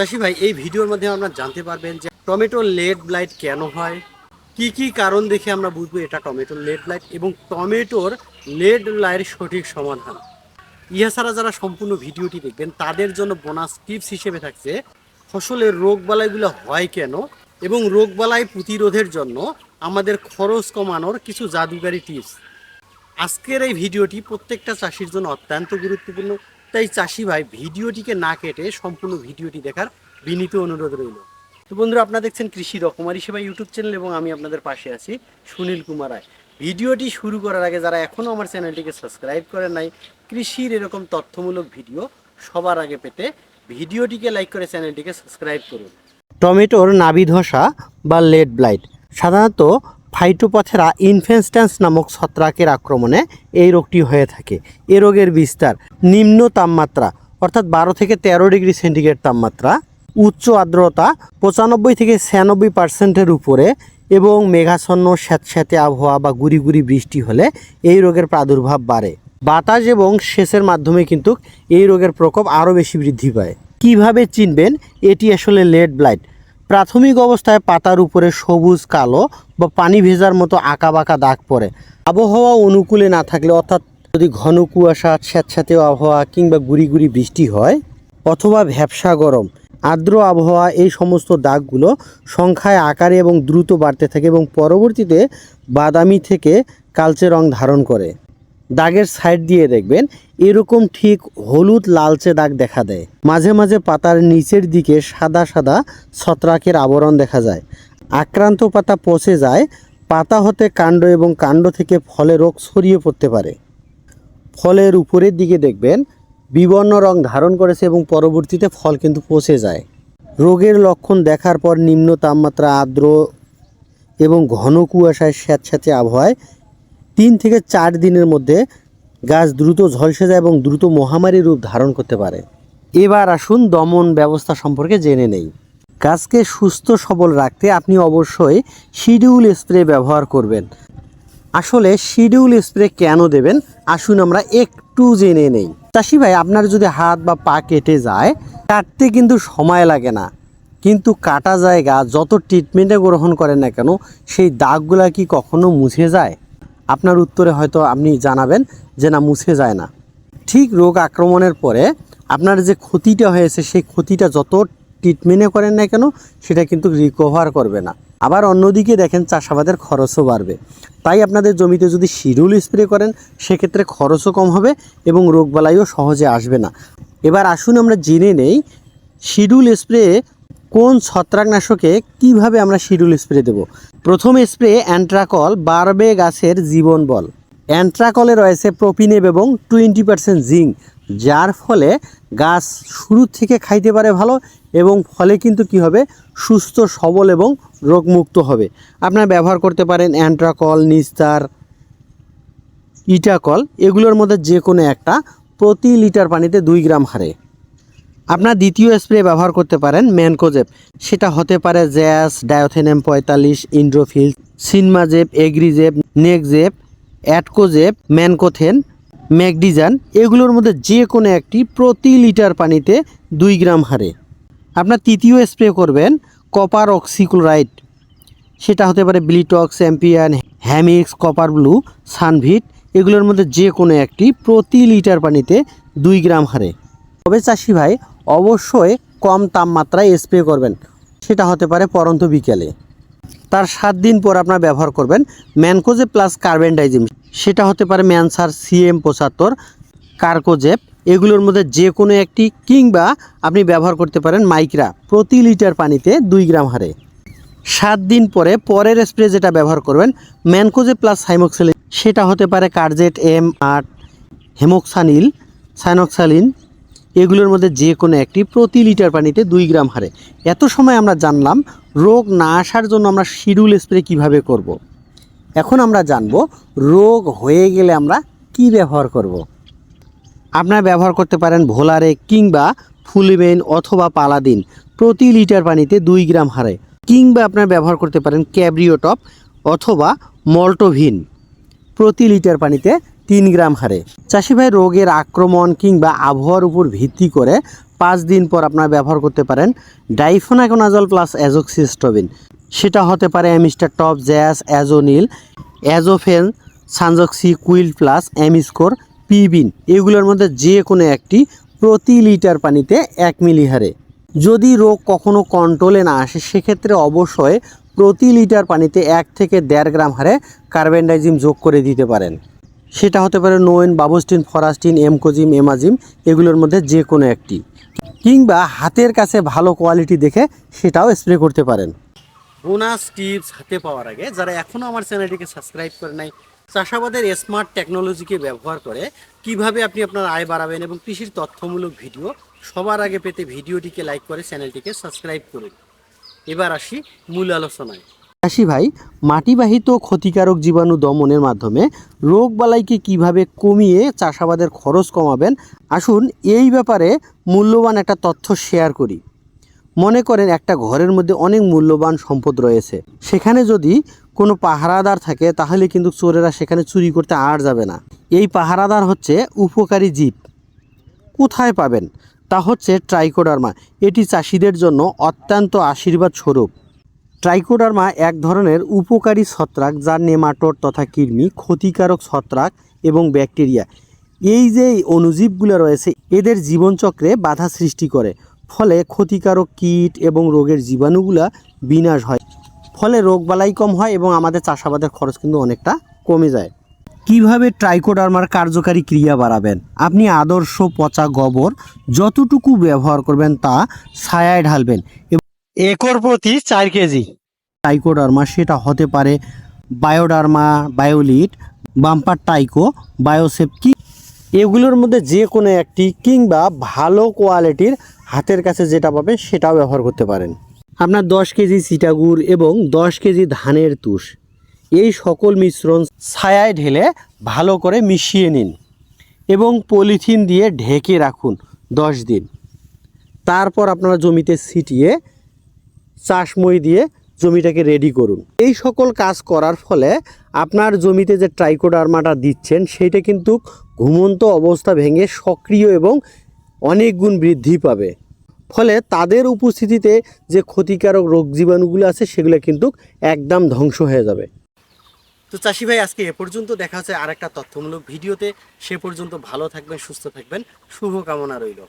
চাষি ভাই, এই ভিডিওর মধ্যে আমরা জানতে পারবেন যে টমেটো লেড ব্লাইট কেন হয়, কি কি কারণ দেখে আমরা বুঝব এটা টমেটোর লেড ব্লাইট এবং টমেটোর লেড ব্লাইটের সঠিক সমাধান। ইহা ছাড়া যারা সম্পূর্ণ ভিডিওটি দেখবেন, তাদের জন্য বোনাস টিপস হিসেবে থাকছে, ফসলের রোগবালাইগুলো হয় কেন এবং রোগবালাই প্রতিরোধের জন্য আমাদের খরচ কমানোর কিছু জাদুকারী টিপস আজকের এই ভিডিওটি প্রত্যেকটা চাষির জন্য অত্যন্ত গুরুত্বপূর্ণ। তাই চাষি ভাই ভিডিওটিকে না কেটে সম্পূর্ণ ভিডিওটি দেখার বিনীত অনুরোধ রইল। তো বন্ধুরা, আপনারা দেখছেন কৃষি রকমারি সেবা ইউটিউব চ্যানেল এবং আমি আপনাদের পাশে আছি সুনীল কুমার রায়। ভিডিওটি শুরু করার আগে যারা এখনও আমার চ্যানেলটিকে সাবস্ক্রাইব করেন নাই, কৃষির এরকম তথ্যমূলক ভিডিও সবার আগে পেতে ভিডিওটিকে লাইক করে চ্যানেলটিকে সাবস্ক্রাইব করুন। টমেটোর নাভি ধসা বা লেড ব্লাইট, সাধারণত ফাইটোপথেরা ইনফেন্সট্যান্স নামক ছত্রাকের আক্রমণে এই রোগটি হয়ে থাকে। এ রোগের বিস্তার নিম্ন তাপমাত্রা, অর্থাৎ বারো থেকে তেরো ডিগ্রি সেন্টিগ্রেড তাপমাত্রা, উচ্চ আর্দ্রতা পঁচানব্বই থেকে ছিয়ানব্বই পার্সেন্টের উপরে এবং মেঘাচ্ছন্ন, স্যাঁতস্যাঁতে আবহাওয়া বা গুড়ি গুড়ি বৃষ্টি হলে এই রোগের প্রাদুর্ভাব বাড়ে। বাতাস এবং সেচের মাধ্যমে কিন্তু এই রোগের প্রকোপ আরও বেশি বৃদ্ধি পায়। কীভাবে চিনবেন? এটি আসলে লেড ব্লাইট। প্রাথমিক অবস্থায় পাতার উপরে সবুজ, কালো বা পানি ভেজার মতো আঁকা বাঁকা দাগ পড়ে। আবহাওয়া অনুকূলে না থাকলে অর্থাৎ যদি ঘন কুয়াশা স্যাঁতস্যাঁতে আবহাওয়া কিংবা গুড়ি গুড়ি বৃষ্টি হয় অথবা ভ্যাবসা গরম, আর্দ্র আবহাওয়া এই সমস্ত দাগগুলো সংখ্যায়, আকারে এবং দ্রুত বাড়তে থাকে এবং পরবর্তীতে বাদামি থেকে কালচে রং ধারণ করে। দাগের সাইড দিয়ে দেখবেন, এরকম ঠিক হলুদ লালচে দাগ দেখা দেয়। মাঝে মাঝে পাতার নিচের দিকে সাদা সাদা ছত্রাকের আবরণ দেখা যায়। আক্রান্ত পাতা পচে যায়, পাতা হতে কাণ্ড এবং কাণ্ড থেকে ফলে রোগ ছড়িয়ে পড়তে পারে। ফলের উপরের দিকে দেখবেন, বিবর্ণ রং ধারণ করেছে এবং পরবর্তীতে ফল কিন্তু পচে যায়। রোগের লক্ষণ দেখার পর নিম্ন তাপমাত্রা, আর্দ্র এবং ঘন কুয়াশায় স্যাঁতস্যাঁতে আবহাওয়ায় তিন থেকে চার দিনের মধ্যে গাছ দ্রুত ঝলসে যায় এবং দ্রুত মহামারী রূপ ধারণ করতে পারে। এবার আসুন দমন ব্যবস্থা সম্পর্কে জেনে নেই। গাছকে সুস্থ সবল রাখতে আপনি অবশ্যই শিডিউল স্প্রে ব্যবহার করবেন। আসলে শিডিউল স্প্রে কেন দেবেন? আসুন আমরা একটু জেনে নেই। চাষি ভাই, আপনার যদি হাত বা পা কেটে যায়, কাটতে কিন্তু সময় লাগে না। কিন্তু কাটা জায়গা যত ট্রিটমেন্টে গ্রহণ করেন না কেন, সেই দাগগুলা কি কখনো মুছে যায়? আপনার উত্তরে হয়তো আপনি জানাবেন যে না, মুছে যায় না। ঠিক রোগ আক্রমণের পরে আপনার যে ক্ষতিটা হয়েছে, সেই ক্ষতিটা যত ট্রিটমেন্টে করেন না কেন, সেটা কিন্তু রিকভার করবে না। আবার অন্যদিকে দেখেন, চাষাবাদের খরচও বাড়বে। তাই আপনাদের জমিতে যদি শিডিউল স্প্রে করেন, সেক্ষেত্রে খরচও কম হবে এবং রোগবালাইও সহজে আসবে না। এবার আসুন আমরা জেনে নেই, শিডিউল স্প্রে কোন ছত্রাকনাশকে কীভাবে আমরা শিডিউল স্প্রে দেব? প্রথম স্প্রে অ্যান্ট্রাকল বাড়বে গাছের জীবন বল। অ্যান্ট্রাকলে রয়েছে প্রোপিনেব এবং টোয়েন্টি পার্সেন্ট জিঙ্ক, যার ফলে গাছ শুরু থেকে খাইতে পারে ভালো এবং ফলে কিন্তু কি হবে? সুস্থ, সবল এবং রোগমুক্ত হবে। আপনারা ব্যবহার করতে পারেন অ্যান্ট্রাকল, নিস্তার, ইটাকল, এগুলোর মধ্যে যে কোনো একটা প্রতি লিটার পানিতে দুই গ্রাম হারে। আপনার দ্বিতীয় স্প্রে ব্যবহার করতে পারেন ম্যানকোজেপ সেটা হতে পারে জ্যাস, ডায়োথেনেম পঁয়তাল্লিশ, ইন্ড্রোফিল সিনমাজেপ এগ্রিজেপ নেকজেপ অ্যাটকোজেপ ম্যানকোথেন ম্যাগডিজান এগুলোর মধ্যে যে কোনো একটি প্রতি লিটার পানিতে দুই গ্রাম হারে। আপনার তৃতীয় স্প্রে করবেন কপার অক্সিক্লোরাইড। সেটা হতে পারে ব্লিটক্স চ্যাম্পিয়ন হ্যামিক্স, কপার ব্লু, সানভিট, এগুলোর মধ্যে যে কোনো একটি প্রতি লিটার পানিতে দুই গ্রাম হারে। তবে চাষি ভাই অবশ্যই কম তাপমাত্রায় স্প্রে করবেন। সেটা হতে পারে পরন্ত বিকেলে। তার সাত দিন পর আপনার ব্যবহার করবেন ম্যানকোজে প্লাস কার্বেন্ডাইজিম সেটা হতে পারে ম্যানসার, সিএম পঁচাত্তর, কার্কোজেপ, এগুলোর মধ্যে যে কোনো একটি কিংবা আপনি ব্যবহার করতে পারেন মাইক্রা প্রতি লিটার পানিতে দুই গ্রাম হারে। সাত দিন পরে পরের স্প্রে যেটা ব্যবহার করবেন ম্যানকোজে প্লাস সাইমোক্সেলিন সেটা হতে পারে কার্জেট এম আট, হেমোক্সানিল, সাইনক্সালিন এগুলোর মধ্যে যে কোনো একটি প্রতি লিটার পানিতে দুই গ্রাম হারে এত সময় আমরা জানলাম রোগ না আসার জন্য আমরা শিডিউল স্প্রে কীভাবে করব। এখন আমরা জানব রোগ হয়ে গেলে আমরা কি ব্যবহার করব। আপনারা ব্যবহার করতে পারেন ভোলারে কিংবা ফুলিমেন অথবা পালাদিন প্রতি লিটার পানিতে দুই গ্রাম হারে কিংবা আপনারা ব্যবহার করতে পারেন ক্যাব্রিওটপ অথবা মল্টোভিন প্রতি লিটার পানিতে তিন গ্রাম হারে। চাষি ভাই রোগের আক্রমণ কিংবা আবহাওয়ার উপর ভিত্তি করে পাঁচ দিন পর আপনারা ব্যবহার করতে পারেন ডাইফোনাকোনাজল প্লাস অ্যাজোক্সিস্টোবিন। সেটা হতে পারে অ্যামিস্টার টপ, জ্যাস, অ্যাজোনিল, অ্যাজোফেন সানজক্সি কুইল প্লাস অ্যামিস্কোর, পিবিন। এগুলোর মধ্যে যে কোনো একটি প্রতি লিটার পানিতে এক মিলি হারে। যদি রোগ কখনো কন্ট্রোলে না আসে, সেক্ষেত্রে অবশ্যই প্রতি লিটার পানিতে এক থেকে দেড় গ্রাম হারে কার্বেন্ডাইজিম যোগ করে দিতে পারেন। সেটা হতে পারে নোয়েন বাবুস্টিন ফরাস্টিন, এমকোজিম, এমাজিম, এগুলোর মধ্যে যে কোনো একটি। কিংবা হাতের কাছে ভালো কোয়ালিটি দেখে সেটাও স্প্রে করতে পারেন। বোনাস টিপস হাতে পাওয়ার আগে যারা এখনও আমার চ্যানেলটিকে সাবস্ক্রাইব করে নাই, চাষাবাদের স্মার্ট টেকনোলজিকে ব্যবহার করে কীভাবে আপনি আপনার আয় বাড়াবেন এবং কৃষির তথ্যমূলক ভিডিও সবার আগে পেতে ভিডিওটিকে লাইক করে চ্যানেলটিকে সাবস্ক্রাইব করুন। এবার আসি মূল আলোচনায়। চাষি ভাই, মাটিবাহিত ক্ষতিকারক জীবাণু দমনের মাধ্যমে রোগবালাইকে কীভাবে কমিয়ে চাষাবাদের খরচ কমাবেন, আসুন এই ব্যাপারে মূল্যবান একটা তথ্য শেয়ার করি। মনে করেন একটা ঘরের মধ্যে অনেক মূল্যবান সম্পদ রয়েছে। সেখানে যদি কোনো পাহারাদার থাকে, তাহলে কিন্তু চোরেরা সেখানে চুরি করতে আর যাবে না। এই পাহারাদার হচ্ছে উপকারী জীব। কোথায় পাবেন? তা হচ্ছে ট্রাইকোডার্মা। এটি চাষিদের জন্য অত্যন্ত আশীর্বাদ স্বরূপ ট্রাইকোডার্মা এক ধরনের উপকারী ছত্রাক যার নেমাটোড তথা কৃমি, ক্ষতিকারক ছত্রাক এবং ব্যাকটেরিয়া। এই যে অণুজীবগুলো রয়েছে, এদের জীবনচক্রে বাধা সৃষ্টি করে। ফলে ক্ষতিকারক কীট এবং রোগের জীবাণুগুলা বিনাশ হয়। ফলে রোগবালাই কম হয় এবং আমাদের চাষাবাদের খরচ কিন্তু অনেকটা কমে যায়। কীভাবে ট্রাইকোডার্মার কার্যকারী ক্রিয়া বাড়াবেন? আপনি আদর্শ পচা গোবর যতটুকু ব্যবহার করবেন তা ছায়ায় ঢালবেন একর প্রতি চার কেজি। ট্রাইকোডার্মা সেটা হতে পারে বায়োডার্মা, বায়োলিট, বাম্পার টাইকো বায়োসেপকি এগুলোর মধ্যে যে কোনো একটি কিংবা ভালো কোয়ালিটির হাতের কাছে যেটা পাবে সেটাও ব্যবহার করতে পারেন। আপনার দশ কেজি সিটাগুড় এবং দশ কেজি ধানের তুষ। এই সকল মিশ্রণ ছায়ায় ঢেলে ভালো করে মিশিয়ে নিন এবং পলিথিন দিয়ে ঢেকে রাখুন দশ দিন। তারপর আপনারা জমিতে ছিটিয়ে চাষমই দিয়ে জমিটাকে রেডি করুন। এই সকল কাজ করার ফলে আপনার জমিতে যে ট্রাইকোডার্মাটা দিচ্ছেন সেইটা কিন্তু ঘুমন্ত অবস্থা ভেঙে সক্রিয় এবং অনেক গুণ বৃদ্ধি পাবে। ফলে তাদের উপস্থিতিতে যে ক্ষতিকারক রোগ জীবাণুগুলো আছে, সেগুলো কিন্তু একদম ধ্বংস হয়ে যাবে। তো চাষি ভাই, আজকে এ পর্যন্ত দেখা হচ্ছে আরেকটা তথ্যমূলক ভিডিওতে। সে পর্যন্ত ভালো থাকবেন, সুস্থ থাকবেন। শুভকামনা রইল।